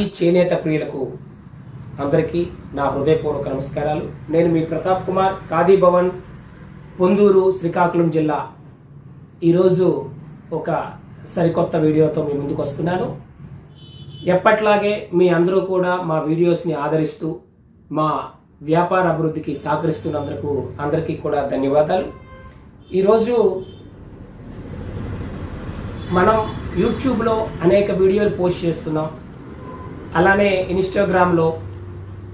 ఈ చేనేత ప్రియులకు అందరికీ నా హృదయపూర్వక నమస్కారాలు. నేను మీ ప్రతాప్ కుమార్ ఖాదీ భవన్ పొందూరు శ్రీకాకుళం జిల్లా. ఈరోజు ఒక సరికొత్త వీడియోతో మీ ముందుకు వస్తున్నాను. ఎప్పట్లాగే మీ అందరూ కూడా మా వీడియోస్ని ఆదరిస్తూ మా వ్యాపార అభివృద్ధికి సహకరిస్తున్నందుకు అందరికీ కూడా ధన్యవాదాలు. ఈరోజు మనం యూట్యూబ్లో అనేక వీడియోలు పోస్ట్ చేస్తున్నాం. అలానే ఇన్స్టాగ్రామ్లో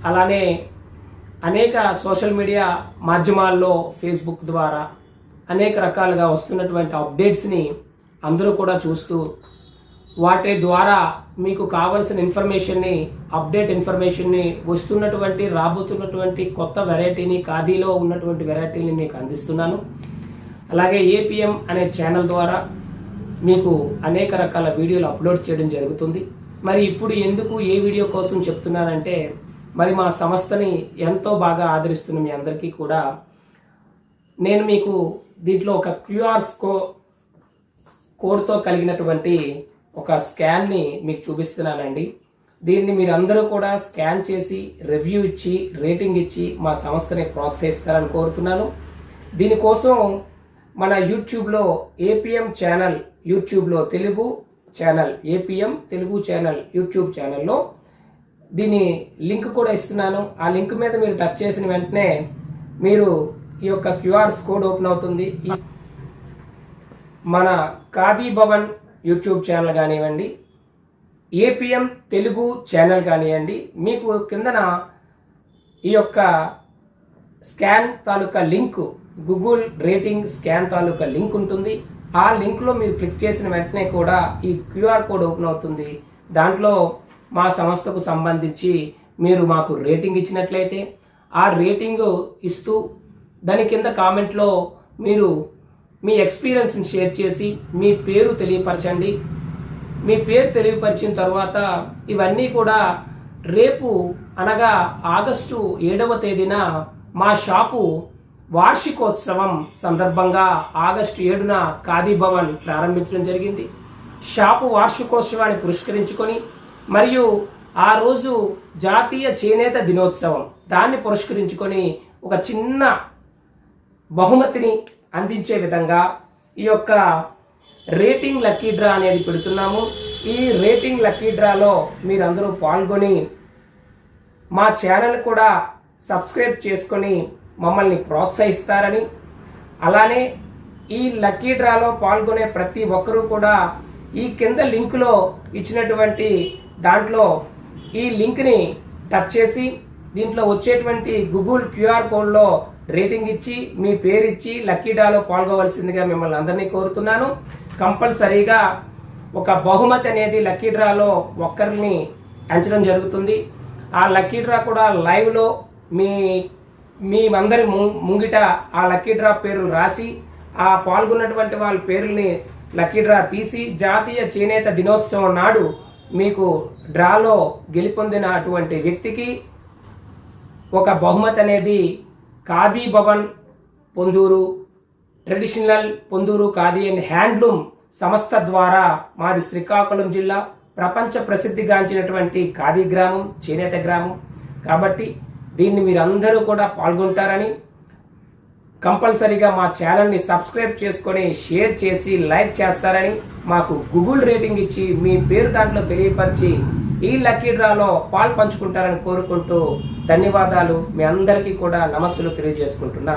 అలానే అనేక సోషల్ మీడియా మాధ్యమాల్లో ఫేస్బుక్ ద్వారా అనేక రకాలుగా వస్తున్నటువంటి అప్డేట్స్ని అందరూ కూడా చూస్తూ వాటి ద్వారా మీకు కావలసిన ఇన్ఫర్మేషన్ని అప్డేట్ ఇన్ఫర్మేషన్ని వస్తున్నటువంటి రాబోతున్నటువంటి కొత్త వెరైటీని ఖాదీలో ఉన్నటువంటి వెరైటీని మీకు అందిస్తున్నాను. అలాగే ఏపీఎం అనే ఛానల్ ద్వారా మీకు అనేక రకాల వీడియోలు అప్లోడ్ చేయడం జరుగుతుంది. మరి ఇప్పుడు ఎందుకు ఏ వీడియో కోసం చెప్తున్నానంటే మరి మా సంస్థని ఎంతో బాగా ఆదరిస్తున్న మీ అందరికీ కూడా నేను మీకు దీంట్లో ఒక క్యూఆర్ స్కో కోడ్తో కలిగినటువంటి ఒక స్కాన్ని మీకు చూపిస్తున్నానండి. దీన్ని మీరు అందరూ కూడా స్కాన్ చేసి రివ్యూ ఇచ్చి రేటింగ్ ఇచ్చి మా సంస్థని ప్రోత్సహిస్తారని కోరుతున్నాను. దీనికోసం మన యూట్యూబ్లో ఏపీఎం ఛానల్ యూట్యూబ్లో Telugu channel APM Telugu channel YouTube ఛానల్లో దీని లింక్ కూడా ఇస్తున్నాను. ఆ లింక్ మీద మీరు టచ్ చేసిన వెంటనే మీరు ఈ యొక్క క్యూఆర్ కోడ్ ఓపెన్ అవుతుంది. మన ఖాదీ భవన్ యూట్యూబ్ ఛానల్ కానివ్వండి ఏపీఎం తెలుగు ఛానల్ కానివ్వండి మీకు కిందన ఈ యొక్క స్కాన్ తాలూకా లింక్ గూగుల్ రేటింగ్ స్కాన్ తాలూకా లింక్ ఉంటుంది. ఆ లింక్లో మీరు క్లిక్ చేసిన వెంటనే కూడా ఈ క్యూఆర్ కోడ్ ఓపెన్ అవుతుంది. దాంట్లో మా సంస్థకు సంబంధించి మీరు మాకు రేటింగ్ ఇచ్చినట్లయితే ఆ రేటింగ్ ఇస్తూ దాని కింద కామెంట్లో మీరు మీ ఎక్స్పీరియన్స్ని షేర్ చేసి మీ పేరు తెలియపరచండి. మీ పేరు తెలియపరిచిన తర్వాత ఇవన్నీ కూడా రేపు అనగా ఆగస్టు ఏడవ తేదీన మా షాపు వార్షికోత్సవం సందర్భంగా ఆగస్టు ఏడున ఖాదీ భవన్ ప్రారంభించడం జరిగింది. షాపు వార్షికోత్సవాన్ని పురస్కరించుకొని మరియు ఆ రోజు జాతీయ చేనేత దినోత్సవం. దాన్ని పురస్కరించుకొని ఒక చిన్న బహుమతిని అందించే విధంగా ఈ యొక్క రేటింగ్ లక్కీ డ్రా అనేది పెడుతున్నాము. ఈ రేటింగ్ లక్కీ డ్రాలో మీరందరూ పాల్గొని మా ఛానల్ కూడా సబ్స్క్రైబ్ చేసుకొని మమ్మల్ని ప్రోత్సహిస్తారని. అలానే ఈ లక్కీ డ్రాలో పాల్గొనే ప్రతి ఒక్కరూ కూడా ఈ కింద లింకులో ఇచ్చినటువంటి దాంట్లో ఈ లింక్ని టచ్ చేసి దీంట్లో వచ్చేటువంటి గూగుల్ క్యూఆర్ కోడ్లో రేటింగ్ ఇచ్చి మీ పేరు ఇచ్చి లక్కీ డ్రాలో పాల్గొవలసిందిగా మిమ్మల్ని అందరినీ కోరుతున్నాను. కంపల్సరీగా ఒక బహుమతి అనేది లక్కీ డ్రాలో ఒక్కరిని అంచడం జరుగుతుంది. ఆ లక్కీ డ్రా కూడా లైవ్లో మీ మీ అందరి ముంగిట ఆ లక్కీ డ్రా పేరు రాసి ఆ పాల్గొన్నటువంటి వాళ్ళ పేర్లని లక్కీ డ్రా తీసి జాతీయ చేనేత దినోత్సవం నాడు మీకు డ్రాలో గెలుపొందిన అటువంటి వ్యక్తికి ఒక బహుమతి అనేది Khadi Bhavan Ponduru traditional Ponduru Khadi and handloom సంస్థ ద్వారా మాది శ్రీకాకుళం జిల్లా. ప్రపంచ ప్రసిద్ధిగాంచినటువంటి ఖాదీ గ్రామం చేనేత గ్రామం. కాబట్టి దీన్ని మీరందరూ కూడా పాల్గొంటారని కంపల్సరీగా మా ఛానల్ని సబ్స్క్రైబ్ చేసుకొని షేర్ చేసి లైక్ చేస్తారని మాకు గూగుల్ రేటింగ్ ఇచ్చి మీ పేరు దాంట్లో తెలియపరిచి ఈ లక్కీ డ్రాలో పాలు పంచుకుంటారని కోరుకుంటూ ధన్యవాదాలు. మీ అందరికీ కూడా నమస్సులు తెలియజేసుకుంటున్నాను